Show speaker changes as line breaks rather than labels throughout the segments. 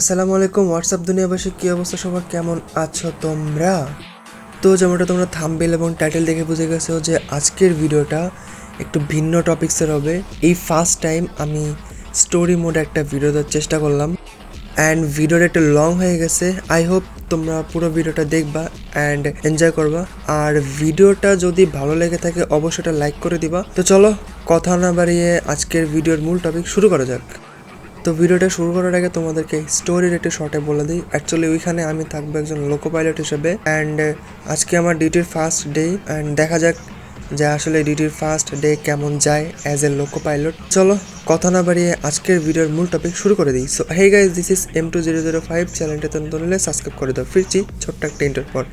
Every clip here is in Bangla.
আসসালামু আলাইকুম হোয়াটসঅ্যাপ দুনিয়াবাসী, কী অবস্থা? সবার কেমন আছো তোমরা? তো যেমনটা তোমরা থাম্বেল এবং টাইটেল দেখে বুঝে গেছো যে আজকের ভিডিওটা একটু ভিন্ন টপিক্সের হবে। এই ফার্স্ট টাইম আমি স্টোরি মোডে একটা ভিডিও দেওয়ার চেষ্টা করলাম। অ্যান্ড ভিডিওটা একটু লং হয়ে গেছে। আই হোপ তোমরা পুরো ভিডিওটা দেখবা অ্যান্ড এনজয় করবা। আর ভিডিওটা যদি ভালো লেগে থাকে, অবশ্যই লাইক করে দিবা। তো চলো, কথা না বাড়িয়ে আজকের ভিডিওর মূল টপিক শুরু করা যাক। তো ভিডিওটা শুরু করার আগে তোমাদেরকে স্টোরির একটু শর্টে বলে দিই। অ্যাকচুয়ালি ওইখানে আমি থাকব একজন লোকো পাইলট হিসেবে অ্যান্ড আজকে আমার ডিউটির ফার্স্ট ডে অ্যান্ড দেখা যাক যে আসলে ডিউটির ফার্স্ট ডে কেমন যায় অ্যাজ এ লোকো পাইলট চলো, কথা না বাড়িয়ে আজকের ভিডিওর মূল টপিক শুরু করে দিই। So hey guys this is M two zero zero five চ্যানেলটাতে নতুন সাবস্ক্রাইব করে দাও। ফিরছি ছোট্ট একটা ইন্টার পর।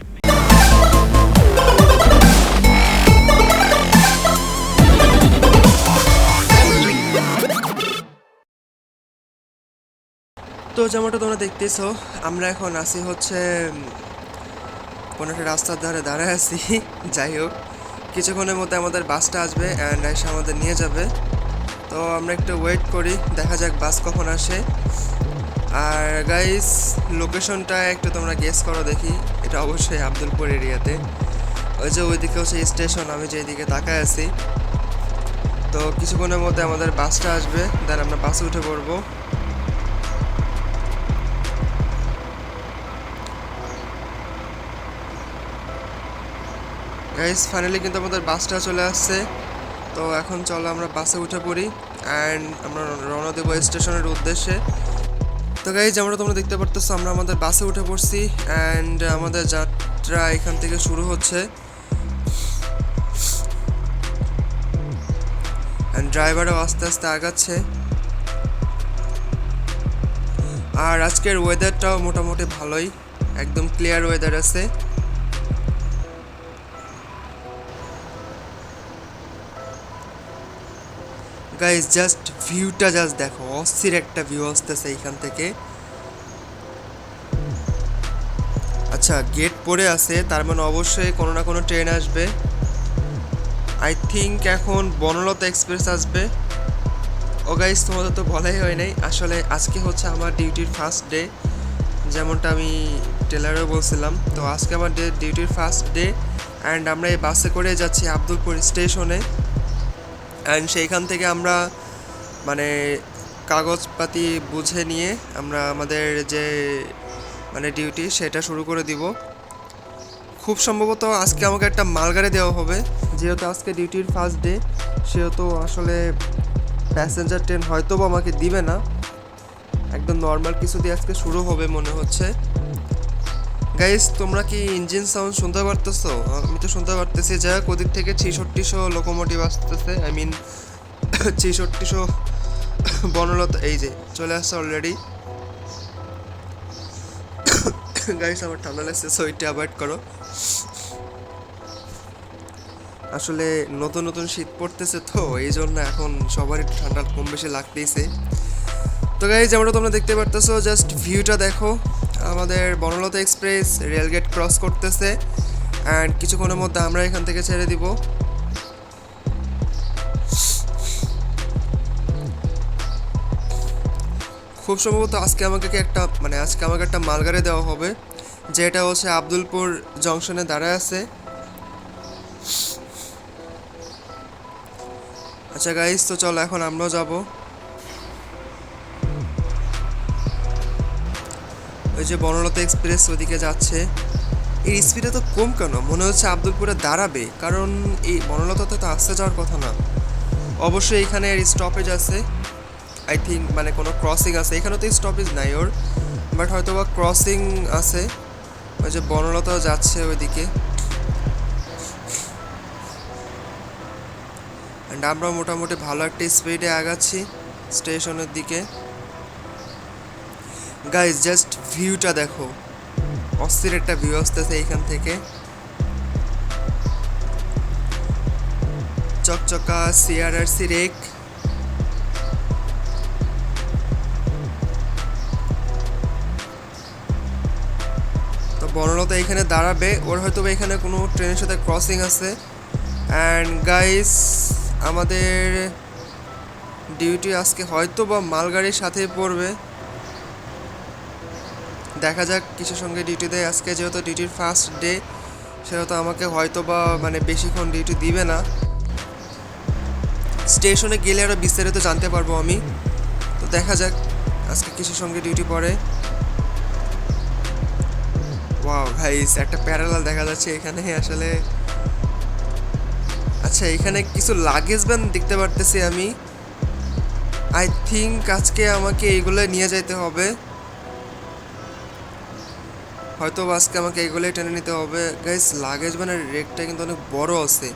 তো যেমনটা তোমরা দেখতেছো, আমরা এখন আসি হচ্ছে কোনো একটা রাস্তার ধারে দাঁড়ায় আছি, যাই হোক। কিছুক্ষণের মধ্যে আমাদের বাসটা আসবে অ্যান্ড এসে আমাদের নিয়ে যাবে। তো আমরা একটু ওয়েট করি, দেখা যাক বাস কখন আসে। আর গাইস লোকেশনটা একটু তোমরা গেস করো দেখি, এটা অবশ্যই আব্দুলপুর এরিয়াতে। ওই যে ওইদিকে হচ্ছে স্টেশন আমি যেদিকে তাকায় আছি। তো কিছুক্ষণের মধ্যে আমাদের বাসটা আসবে দেন আমরা বাসে উঠে পড়ব। গাইস ফাইনালি কিন্তু আমাদের বাসটা চলে আসছে। তো এখন চলো আমরা বাসে উঠে পড়ি অ্যান্ড আমরা রওনা দেবো স্টেশনের উদ্দেশ্যে। তো গাইজ আমরা তোমরা দেখতে পারতেছো, আমরা আমাদের বাসে উঠে পড়ছি অ্যান্ড আমাদের যাত্রা এখান থেকে শুরু হচ্ছে। অ্যান্ড ড্রাইভারও আস্তে আস্তে আগাচ্ছে। আর আজকের ওয়েদারটাও মোটামুটি ভালোই, একদম ক্লিয়ার ওয়েদার আছে। গাইজ জাস্ট ভিউটা জাস্ট দেখো। অস্থির একটা ভিউ আসতেছে এইখান থেকে। আচ্ছা গেট পড়ে আছে, তার মানে অবশ্যই কোনো না কোনো ট্রেন আসবে। আই থিঙ্ক এখন বনলতা এক্সপ্রেস আসবে। ও গাইজ তোমাদের তো বলাই হয় নাই। আসলে আজকে হচ্ছে আমার ডিউটির ফার্স্ট ডে যেমনটা আমি টেলারেও বলছিলাম। তো আজকে আমার ডিউটির ফার্স্ট ডে অ্যান্ড আমরা এই বাসে করে যাচ্ছি আব্দুলপুর স্টেশনে অ্যান্ড সেইখান থেকে আমরা মানে কাগজপাতি বুঝে নিয়ে আমরা আমাদের যে মানে ডিউটি সেটা শুরু করে দিব। খুব সম্ভবত আজকে আমাকে একটা মালগাড়ি দেওয়া হবে। যেহেতু আজকে ডিউটির ফার্স্ট ডে সেহেতু আসলে প্যাসেঞ্জার ট্রেন হয়তো আমাকে দিবে না। একদম নর্মাল কিছু দিয়ে আজকে শুরু হবে মনে হচ্ছে। গাইস তোমরা কি ইঞ্জিন সাউন্ড শুনতে পারতেছো? আমি তো শুনতে পারতেছি। যাই হোক, ওদিক থেকে ছেষট্টিশো লোকোমোটিভ আসতেছে। আই মিন ছেষট্টিশো বনলতা, এই যে, চলে আসছে অলরেডি গাইস আমার ঠান্ডা লাগছে সো এটা অ্যাভয়েড করো। আসলে নতুন নতুন শীত পড়তেছে তো, এই জন্য এখন সবারই ঠান্ডা কম বেশি লাগতেইছে তো গাইজ যেমনটা তোমরা দেখতে পারতেছো জাস্ট ভিউটা দেখো। আমাদের Banalata express rail gate cross করতেছে অ্যান্ড কিছুক্ষণের মধ্যে আমরা এখান থেকে ছেড়ে দিব। খুব সম্ভবত আজকে আমাকে একটা মানে আজকে আমাকে একটা মালগাড়ি দেওয়া হবে, যেটা হচ্ছে আব্দুলপুর জংশনে দাঁড়ায় আছে। আচ্ছা গাইজ তো চলো এখন আমরাও যাব। ওই যে বনলতা এক্সপ্রেস ওদিকে যাচ্ছে। এই স্পিডে তো কম কেন? মনে হচ্ছে আব্দুলপুরে দাঁড়াবে। কারণ এই বনলতাতে তো আসতে যাওয়ার কথা না। অবশ্যই এখানে এর স্টপেজ আছে। আই থিঙ্ক মানে কোনো ক্রসিং আছে। এখানে তো স্টপেজ নাই ওর। বাট হয়তো বা ক্রসিং আছে। ওই যে বনলতাও যাচ্ছে ওইদিকে। অ্যান্ড আমরা মোটামুটি ভালো একটা স্পিডে আগাচ্ছি স্টেশনের দিকে। গাইজ জাস্ট ভিউটা দেখো। অস্থির একটা ভিউ আসতেছে এইখান থেকে। চকচকা সিআরআরসি রেক তো বনলতা এখানে দাঁড়াবে। ওর হয়তো এখানে কোনো ট্রেনের সাথে ক্রসিং আছে। অ্যান্ড গাইস আমাদের ডিউটি আজকে হয়তো বা মালগাড়ির সাথেই পড়বে। দেখা যাক, কিসের সঙ্গে ডিউটি দেয়। আজকে যেহেতু ডিউটির ফার্স্ট ডে সেহেতু আমাকে হয়তো বা মানে বেশিক্ষণ ডিউটি দিবে না। স্টেশনে গেলে আরও বিস্তারিত জানতে পারব আমি। তো দেখা যাক, আজকে কিসের সঙ্গে ডিউটি পড়ে। ওয়াও ভাই, একটা প্যারালাল দেখা যাচ্ছে এখানে, আসলে। আচ্ছা এখানে কিছু লাগেজ ব্যান দেখতে পারতেছি আমি। আই থিঙ্ক আজকে আমাকে এইগুলো নিয়ে যেতে হবে। হয়তো আজকে আমাকে এগুলোই টেনে নিতে হবে। গাইস লাগেজ মানে রেকটা কিন্তু অনেক বড় আছে।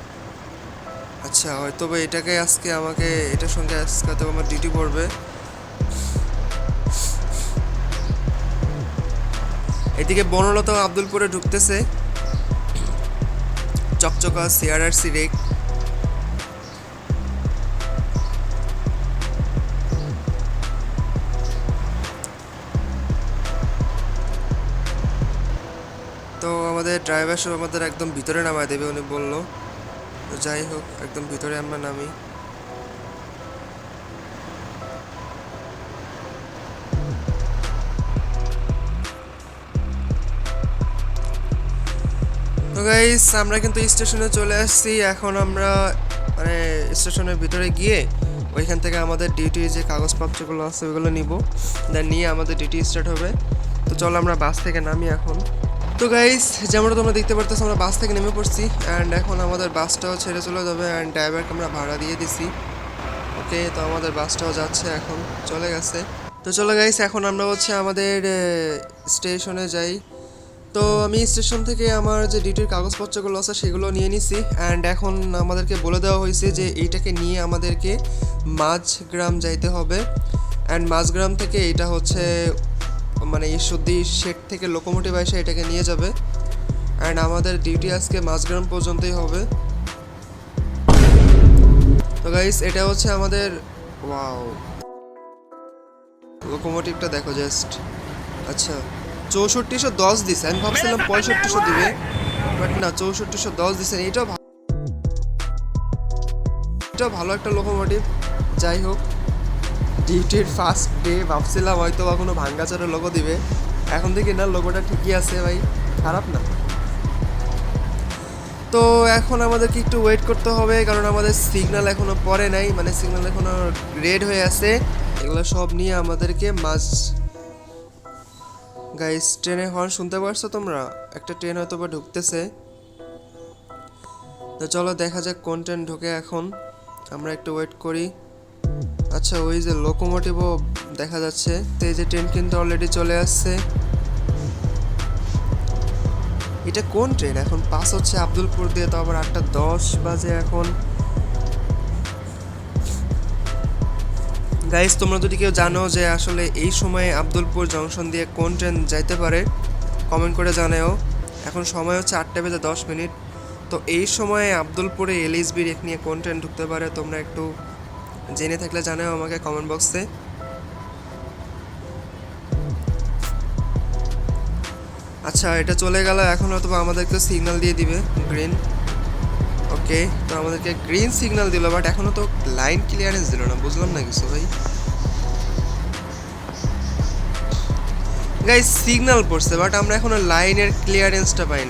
আচ্ছা হয়তো বা এটাকে আজকে আমাকে এটার সঙ্গে আজকে হয়তো আমার ডিউটি পড়বে। এদিকে বনলতা আব্দুলপুরে ঢুকতেছে। চকচকা সিআরআরসি রেক আমাদের ড্রাইভার সব আমাদের একদম ভিতরে নামায় দেবে, উনি বলল। তো যাই হোক, একদম ভিতরে আমরা নামি। তো গাইস আমরা কিন্তু স্টেশনে চলে আসছি। এখন আমরা মানে স্টেশনের ভিতরে গিয়ে ওইখান থেকে আমাদের ডিউটির যে কাগজপত্রগুলো আছে ওইগুলো নিব। দেন নিয়ে আমাদের ডিউটি স্টার্ট হবে। তো চলো আমরা বাস থেকে নামি এখন। তো গাইস যেমনটা তোমরা দেখতে পারতেছো, আমরা বাস থেকে নেমে পড়ছি অ্যান্ড এখন আমাদের বাসটাও ছেড়ে চলে যাবে অ্যান্ড ড্রাইভারকে আমরা ভাড়া দিয়ে দিছি। ওকে তো আমাদের বাসটাও যাচ্ছে এখন, চলে গেছে। তো চলে গাইস এখন আমরা হচ্ছে আমাদের স্টেশনে যাই। তো আমি স্টেশন থেকে আমার যে ডিউটির কাগজপত্রগুলো আছে, সেগুলো নিয়ে নিছি অ্যান্ড এখন আমাদেরকে বলে দেওয়া হয়েছে যে এইটাকে নিয়ে আমাদেরকে মাঝগ্রাম যাইতে হবে। অ্যান্ড মাঝগ্রাম থেকে এটা হচ্ছে মানে ঈশ্বরদী শেড থেকে লোকোমোটিভ এসে এটাকে নিয়ে যাবে। অ্যান্ড আমাদের ডিউটি আজকে মাঝগ্রাম পর্যন্তই হবে। তো গাইস এটা হচ্ছে আমাদের ওয়াও লোকোমোটিভটা দেখো জাস্ট আচ্ছা চৌষট্টিশো দশ দিছে। আমি ভাবছিলাম পঁয়ষট্টিশো দিবে বাট না, চৌষট্টিশো দশ দিছে। এটাও এটাও ভালো একটা লোকোমোটিভ যাই হোক ডিউটির ফার্স্ট ডে ভাবছিলাম হয়তো বা কোনো ভাঙ্গাচোরের লোগো দিবে। এখন দেখি না লোগোটা ঠিকই আছে ভাই, খারাপ না? তো এখন আমাদেরকে একটু ওয়েট করতে হবে, কারণ আমাদের সিগনাল এখনও পরে নাই মানে সিগন্যাল এখনও রেড হয়ে আছে। এগুলো সব নিয়ে আমাদেরকে মাঝ গাইস ট্রেনে হর্ন শুনতে পারছ তোমরা? একটা ট্রেন হয়তো বা ঢুকতেছে। তো চলো দেখা যাক কোন ট্রেন ঢোকে এখন। আমরা একটু ওয়েট করি। আচ্ছা ওই যে লোকোমোটিভও দেখা যাচ্ছে। তো এই যে ট্রেন কিন্তু অলরেডি চলে আসছে। এটা কোন ট্রেন এখন পাস হচ্ছে আব্দুলপুর দিয়ে, তো আবার আটটা দশ বাজে এখন। গাইস তোমরা যদি কেউ জানো যে আসলে এই সময়ে আব্দুলপুর জংশন দিয়ে কোন ট্রেন যাইতে পারে কমেন্ট করে জানাও এখন সময় হচ্ছে আটটা বেজে দশ মিনিট। তো এই সময়ে আব্দুলপুরে এলএসবি রেক নিয়ে কোন ট্রেন ঢুকতে পারে, তোমরা একটু জেনে থাকলে জানাও আমাকে কমেন্ট বক্সে আচ্ছা এটা চলে গেল, এখন হয়তো আমাদেরকে সিগন্যাল দিয়ে দিবে গ্রিন ওকে তো আমাদেরকে গ্রিন সিগনাল দিল বাট এখনও তো লাইন ক্লিয়ারেন্স দিল না, বুঝলাম না কিছু ভাই। গাইস সিগনাল পড়ছে বাট আমরা এখনও লাইনের ক্লিয়ারেন্সটা পাই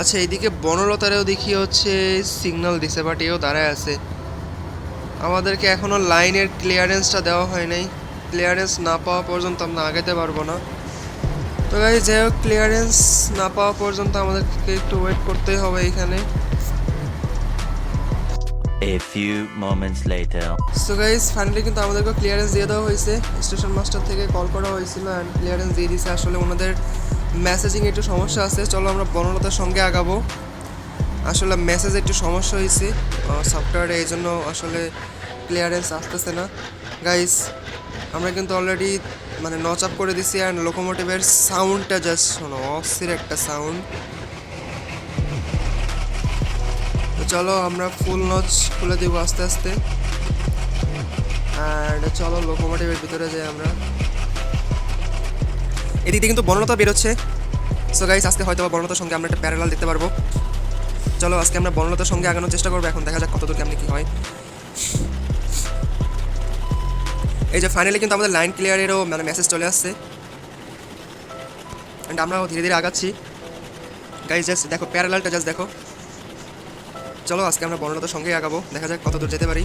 আচ্ছা এইদিকে বনলতারেও দেখি হচ্ছে সিগন্যাল দিছে বাট এও দাঁড়ায় আছে। আমাদেরকে এখনও লাইনের ক্লিয়ারেন্সটা দেওয়া হয় নাই। ক্লিয়ারেন্স না পাওয়া পর্যন্ত আমরা আগাতে পারব না। তো গাইজ যাই হোক ক্লিয়ারেন্স না পাওয়া পর্যন্ত আমাদেরকে একটু ওয়েট করতেই হবে এখানে।
A few moments later.
So guys finally কিন্তু আমাদেরকে ক্লিয়ারেন্স দিয়ে দেওয়া হয়েছে। স্টেশন মাস্টার থেকে কল করা হয়েছিল অ্যান্ড ক্লিয়ারেন্স দিয়ে দিয়েছে আসলে ওনাদের মেসেজিং একটু সমস্যা আছে, চলো আমরা বনলতার সঙ্গে আগাবো। আসলে মেসেজ একটু সমস্যা হয়েছে সফটওয়্যারে এই জন্য আসলে ক্লিয়ারেন্স আসতেছে না। গাইস আমরা কিন্তু অলরেডি মানে নচ আপ করে দিছি অ্যান্ড লোকোমোটিভের সাউন্ডটা জাস্ট শোনো, অস্থির একটা সাউন্ড তো চলো আমরা ফুল নচ খুলে দিব আস্তে আস্তে। অ্যান্ড চলো লোকোমোটিভের ভিতরে যাই আমরা। এদিক দিয়ে কিন্তু বর্ণতা বেরোচ্ছে। সো গাইস আজকে হয়তো বর্ণতার সঙ্গে আমরা একটা প্যারালাল দেখতে পারব। চলো, আজকে আমরা বর্ণতার সঙ্গে আগানোর চেষ্টা করব। এখন দেখা যাক কত দূর কেমনি কি হয়। এই যে ফাইনালি কিন্তু আমাদের লাইন ক্লিয়ারেরও মানে মেসেজ চলে আসছে। অ্যান্ড আমরাও ধীরে ধীরে আগাচ্ছি। গাইজ জাস্ট দেখো প্যারালালটা জাস্ট দেখো। চলো, আজকে আমরা বর্ণলতার সঙ্গেই আগাবো। দেখা যাক কত দূর যেতে পারি।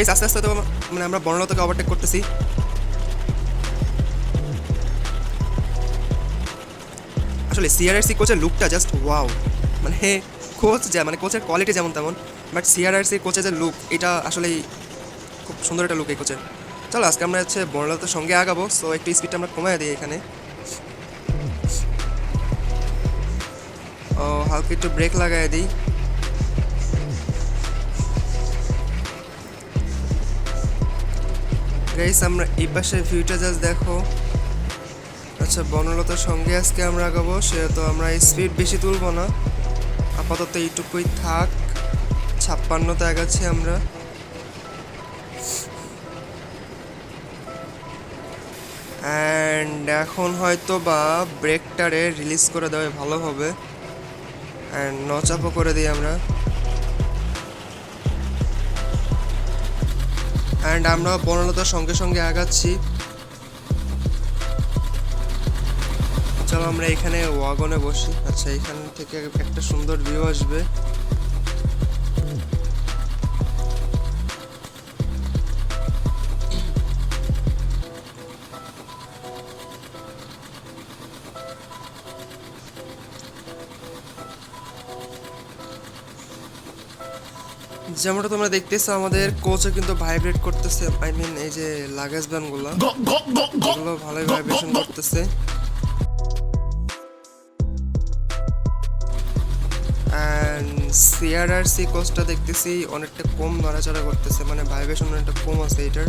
গাইজ আস্তে আস্তে মানে আমরা বর্ণলতাকে ওভারটেক করতেছি। আসলে সিআরআরসি কোচের লুকটা জাস্ট ওয়াও মানে কোচ যা মানে কোচের কোয়ালিটি যেমন তেমন বাট সিআরআরসি কোচের যে লুক এটা আসলেই খুব সুন্দর একটা লুক এই কোচের চলো, আজকে আমরা হচ্ছে বর্ণলতার সঙ্গে আগাবো সো একটু স্পিডটা আমরা কমায় দিই এখানে। ও, হালকা একটু ব্রেক লাগাই দিই। গাইস আমরা এই পাশে ভিউটা জাস্ট দেখো। আচ্ছা বনলতার সঙ্গে আজকে আমরা আগাবো সেহেতু আমরা স্পিড বেশি তুলবো না। আপাতত এইটুকুই থাক। ছাপ্পান্নতে আগাচ্ছি আমরা। অ্যান্ড এখন হয়তো বা ব্রেকটারে রিলিজ করে দেওয়া ভালো হবে। অ্যান্ড নচাপও করে দিই আমরা। অ্যান্ড আমরা বনলতার সঙ্গে সঙ্গে আগাচ্ছি। চলো আমরা এখানে ওয়াগনে বসি। আচ্ছা এখান থেকে একটা সুন্দর ভিউ আসবে। যেমনটা তোমরা দেখতেছো আমাদের কোচও কিন্তু ভাইব্রেট করতেছে। আই মিন এই যে লাগেজ ব্যানগুলো এগুলো ভালোই ভাইব্রেশন করতেছে। অ্যান্ড সিআরআরসি কোচটা দেখতেছি অনেকটা কম নড়াচড়া করতেছে মানে ভাইব্রেশন অনেকটা কম আছে এটার।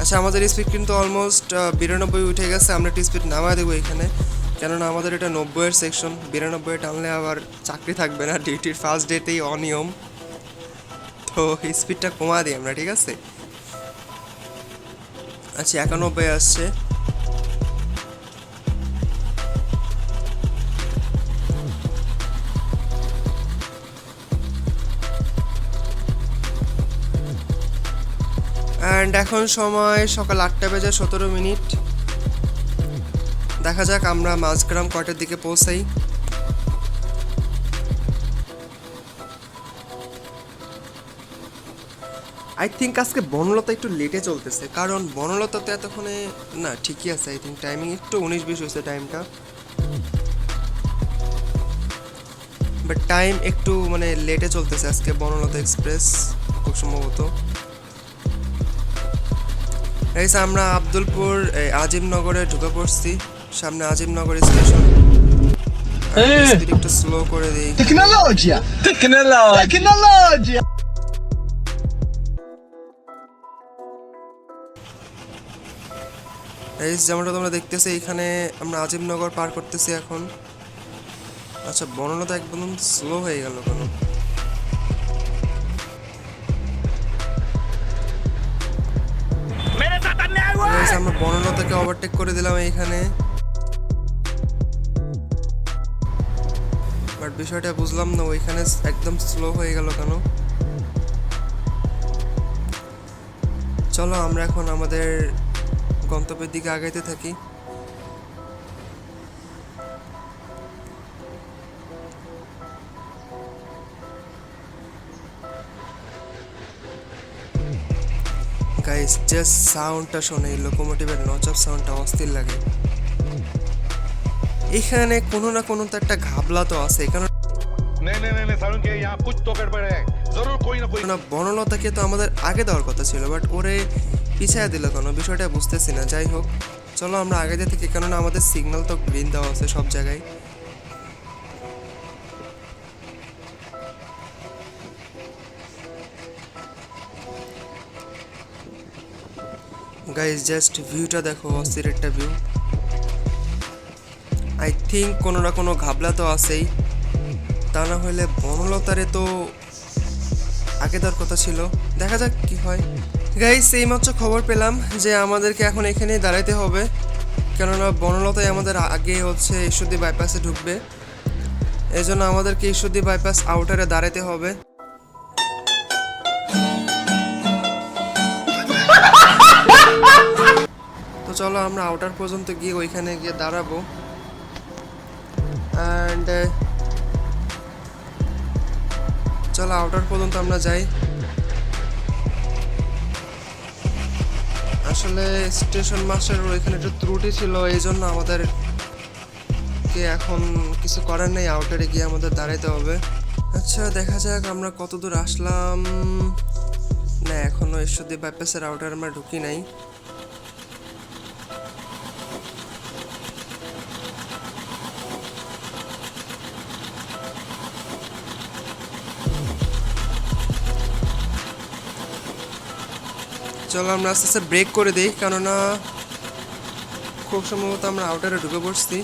আচ্ছা আমাদের স্পিড কিন্তু অলমোস্ট বিরানব্বই উঠে গেছে আমরা একটু স্পিড নামায় দেবো এখানে। কেননা আমাদের এটা নব্বইয়ের সেকশন বিরানব্বই টানলে আবার চাকরি থাকবে না ডিউটির ফার্স্ট ডেতেই অনিয়ম। তো স্পিডটা কমা দিই আমরা, ঠিক আছে? আচ্ছা একানব্বই আসছে। অ্যান্ড এখন সময় সকাল আটটা বেজে সতেরো মিনিট। দেখা যাক আমরা মাঝগ্রাম কয়টার দিকে পৌঁছাই। আই থিঙ্ক আজকে বনলতা একটু লেটে চলতেছে কারণ বনলতা তো এতক্ষণে না ঠিকই আছে আই থিঙ্ক টাইমিং একটু উনিশ বিশ হয়েছে টাইমটা বাট টাইম একটু মানে লেটে চলতেছে আজকে বনলতা এক্সপ্রেস খুব সম্ভবত গাইস আমরা আব্দুলপুর এই, আজিমনগরে ঢুকে পড়ছি সামনে আজিমনগর স্টেশন একটু স্লো করে দিই
Tecnologia! Tecnologia! Tecnologia!
গাইস যেমনটা তোমরা দেখতেছো এখানে আমরা আজিমনগর পার করতেছি এখন। আচ্ছা বর্ণনা তো একদম স্লো হয়ে গেল কেন? আমরা বর্ণনাটাকে ওভারটেক করে দিলাম এইখানে। বাট বিষয়টা বুঝলাম না ওইখানে একদম স্লো হয়ে গেল কেন? চলো আমরা এখন আমাদের গন্তব্যের দিকে আগাইতে থাকি। গাইস যে সাউন্ডটা শোনে এই লোকোমোটিভের নচপ সাউন্ডটা অস্থির লাগে। এখানে কোনো না কোনো তো একটা ঘাবলা তো আছে এখানে বনলতাকে তো আমাদের আগে দেওয়ার কথা ছিল বাট ওরে পিছায় দিল কেন? বিষয়টা বুঝতেছি না। যাই হোক, চলো আমরা আগে দিয়ে থেকে, কেননা আমাদের সিগন্যাল তো গ্রিন দেওয়া আছে সব জায়গায়। গাইজ জাস্ট ভিউটা দেখো, অস্থির একটা ভিউ আই থিঙ্ক কোনো না কোনো ঘাবলা তো আছেই। তা না হলে বনলতারে তো আগে দেওয়ার কথা ছিল। দেখা যাক কি হয়। গাইস এইমাত্র খবর পেলাম যে আমাদেরকে এখন এখানেই দাঁড়াইতে হবে। কেননা বনলতাই আমাদের আগে হচ্ছে ঈশ্বরদী বাইপাসে ঢুকবে। এই জন্য আমাদেরকে ঈশ্বরদী বাইপাস আউটারে দাঁড়াতে হবে। তো চলো আমরা আউটার পর্যন্ত গিয়ে ওইখানে গিয়ে দাঁড়াবো। অ্যান্ড চলো আউটার পর্যন্ত আমরা যাই। আসলে স্টেশন মাস্টার ওইখানে একটু ত্রুটি ছিল এই জন্য আমাদের কে এখন কিছু করার নেই আউটারে গিয়ে আমাদের দাঁড়াইতে হবে। আচ্ছা দেখা যাক আমরা কতদূর আসলাম। না এখনও ঈশ্বরদী বাইপাসের আউটার আমরা ঢুকি নাই। চলো আমরা আস্তে আস্তে ব্রেক করে দিই কেননা খুব সম্ভবত আমরা আউটারে ঢুকে পড়ছি।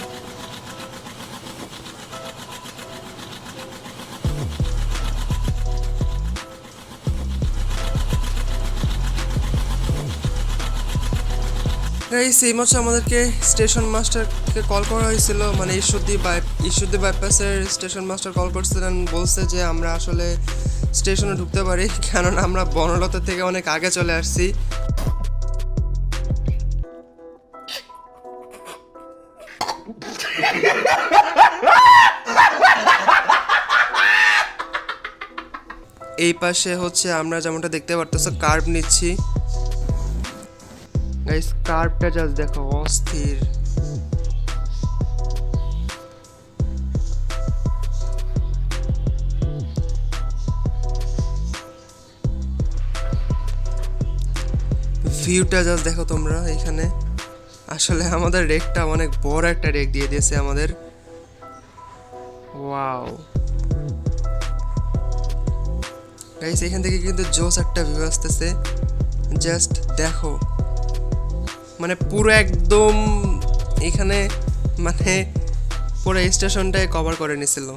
গাইস এই মাসে আমাদেরকে স্টেশন মাস্টারকে কল করা হয়েছিল। মানে ঈশ্বরদী বাই ঈশ্বরদী বাইপাসের স্টেশন মাস্টার কল করছিলেন বলছে যে আমরা আসলে স্টেশনে ঢুকতে পারি, কেননা আমরা বনলতা থেকে অনেক আগে চলে আসছি। এই পাশে হচ্ছে আমরা যেমনটা দেখতে পারতেছো কার্ভ নিচ্ছি। গাইস কার্ভটা জাস্ট দেখো, অস্থির। ভিউটা জাস্ট দেখো তোমরা এখানে। আসলে আমাদের রেকটা অনেক বড় একটা রেক দিয়ে দিয়েছে আমাদের। ওয়াও গাইস এখান থেকে কিন্তু জোস একটা ভিউ আসতেছে। জাস্ট দেখো। মানে পুরো একদম এখানে মানে পুরো স্টেশনটাই কভার করে নিছিল।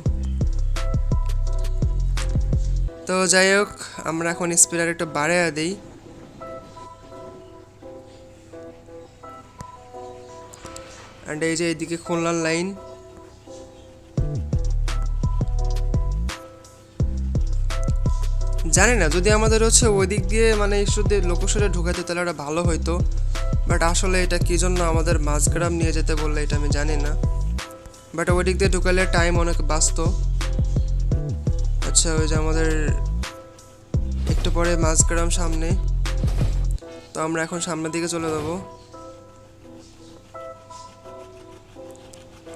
তো যাই হোক, আমরা এখন স্পিডার একটু বাড়িয়ে দিই। অ্যান্ড এই যে এইদিকে খুলনার লাইন জানি না, যদি আমাদের হচ্ছে ওই দিক দিয়ে মানে ঈশ্বরদের লোকেশনে ঢুকাতে তাহলে ওটা ভালো হইতো। বাট আসলে এটা কি জন্য আমাদের মাঝগ্রাম নিয়ে যেতে বললে এটা আমি জানি না। বাট ওই দিক দিয়ে ঢুকালে টাইম অনেক বাঁচত আচ্ছা ওই যে আমাদের একটু পরে মাঝগ্রাম সামনে। তো আমরা এখন সামনের দিকে চলে যাব।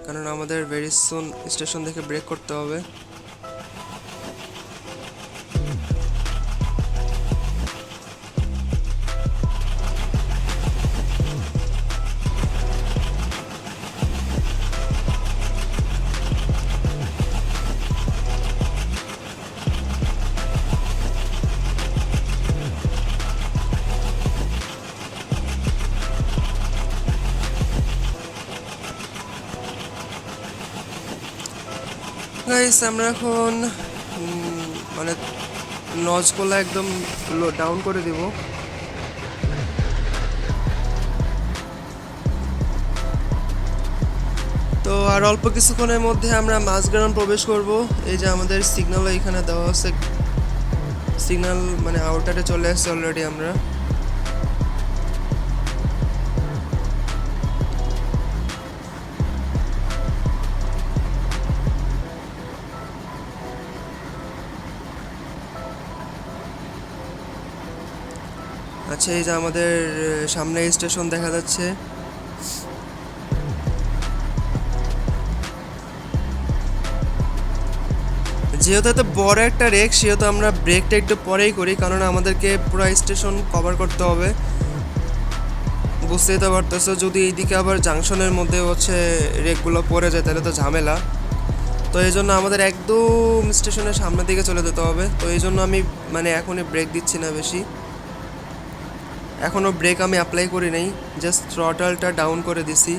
কারণ আমাদের ভেরি সুন স্টেশন থেকে ব্রেক করতে হবে। গাইস আমরা এখন মানে নজগুলো একদম ডাউন করে দিব। তো আর অল্প কিছুক্ষণের মধ্যে আমরা মাঝগ্রাম প্রবেশ করব। এই যে আমাদের সিগন্যাল এখানে দেওয়া আছে সিগন্যাল মানে আউটারে চলে আসছে অলরেডি আমরা। আচ্ছা এই যে আমাদের সামনে স্টেশন দেখা যাচ্ছে। যেহেতু এত বড় একটা রেক সেহেতু আমরা ব্রেকটা একটু পরেই করি, কারণ আমাদেরকে পুরো স্টেশন কভার করতে হবে। বুঝতেই তো পারতেছো, যদি এইদিকে আবার জাংশনের মধ্যে হচ্ছে রেকগুলো পড়ে যায়, তাহলে তো ঝামেলা। তো এই জন্য আমাদের একদম স্টেশনের সামনের দিকে চলে যেতে হবে। তো এই জন্য আমি মানে এখনই ব্রেক দিচ্ছি না বেশি। এখনও ব্রেক আমি অ্যাপ্লাই করি নাই জাস্ট থ্রটালটা ডাউন করে দিছি।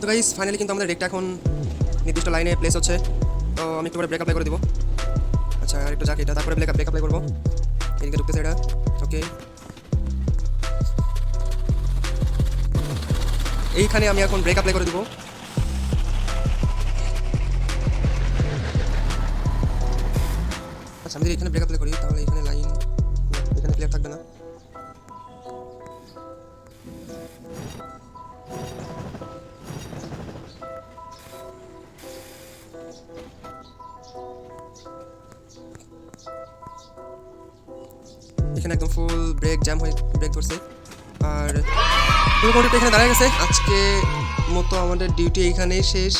তো গাইস ফাইনালি কিন্তু আমাদের রেকটা এখন নির্দিষ্ট লাইনে প্লেস হচ্ছে। তো আমি একটু পরে ব্রেক অ্যাপ্লাই করে দিব। আচ্ছা আর একটু যাক এটা, তারপরে ব্রেক ব্রেক অ্যাপ্লাই করব। এদিকে ঢুকতেছে এটা। ওকে এইখানে আমি এখন ব্রেক অ্যাপ্লাই করে দিব। আচ্ছা আমি এখানে ব্রেক অ্যাপ্লাই করি, তাহলে এখানে লাইন ব্রেক ধরছে আর মোটামুটি এখানে দাঁড়ায় গেছে। আজকে মতো আমাদের ডিউটি এইখানেই শেষ।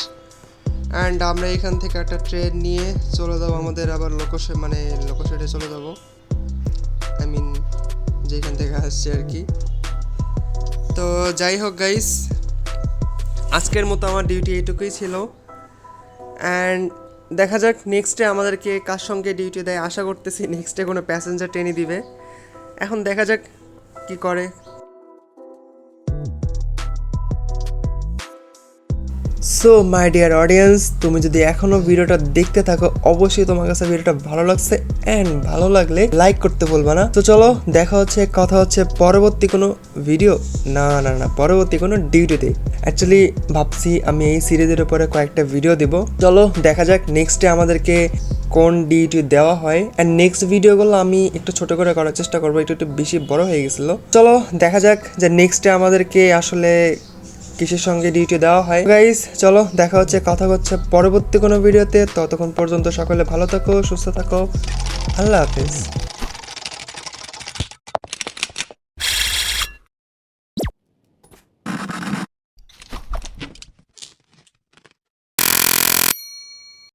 অ্যান্ড আমরা এখান থেকে একটা ট্রেন নিয়ে চলে যাব আমাদের আবার লোকসে মানে লোকসেটে চলে যাব। আই মিন যেখান থেকে আসছে আর কি। তো যাই হোক গাইস আজকের মতো আমার ডিউটি এইটুকুই ছিল। অ্যান্ড দেখা যাক নেক্সটে আমাদেরকে কার সঙ্গে ডিউটি দেয়। আশা করতেছি নেক্সটে কোনো প্যাসেঞ্জার ট্রেনই দিবে। এখন দেখা যাক কি করে? সো মাই ডিয়ার অডিয়েন্স তুমি যদি এখনও ভিডিওটা দেখতে থাকো, অবশ্যই তোমার কাছে ভিডিওটা ভালো লাগছে অ্যান্ড ভালো লাগলে লাইক করতে বলবা না। তো চলো, দেখা হচ্ছে, কথা হচ্ছে পরবর্তী কোনো ভিডিও না না না, পরবর্তী কোনো ডিউটিতে অ্যাকচুয়ালি ভাবছি আমি এই সিরিজের উপরে কয়েকটা ভিডিও দিব। চলো, দেখা যাক নেক্সটে আমাদেরকে কোন ডিউটি দেওয়া হয়। অ্যান্ড নেক্সট ভিডিওগুলো আমি একটু ছোট করে করার চেষ্টা করব, একটু একটু বেশি বড় হয়ে গেছিল। চলো, দেখা যাক যে নেক্সটে আমাদেরকে আসলে কিসের সঙ্গে ডিউটি দেওয়া হয়। গাইস চলো, দেখা হচ্ছে, কথা হচ্ছে পরবর্তী কোনো ভিডিওতে ততক্ষণ পর্যন্ত সকলে ভালো থাকো, সুস্থ থাকো। আল্লাহ হাফিজ।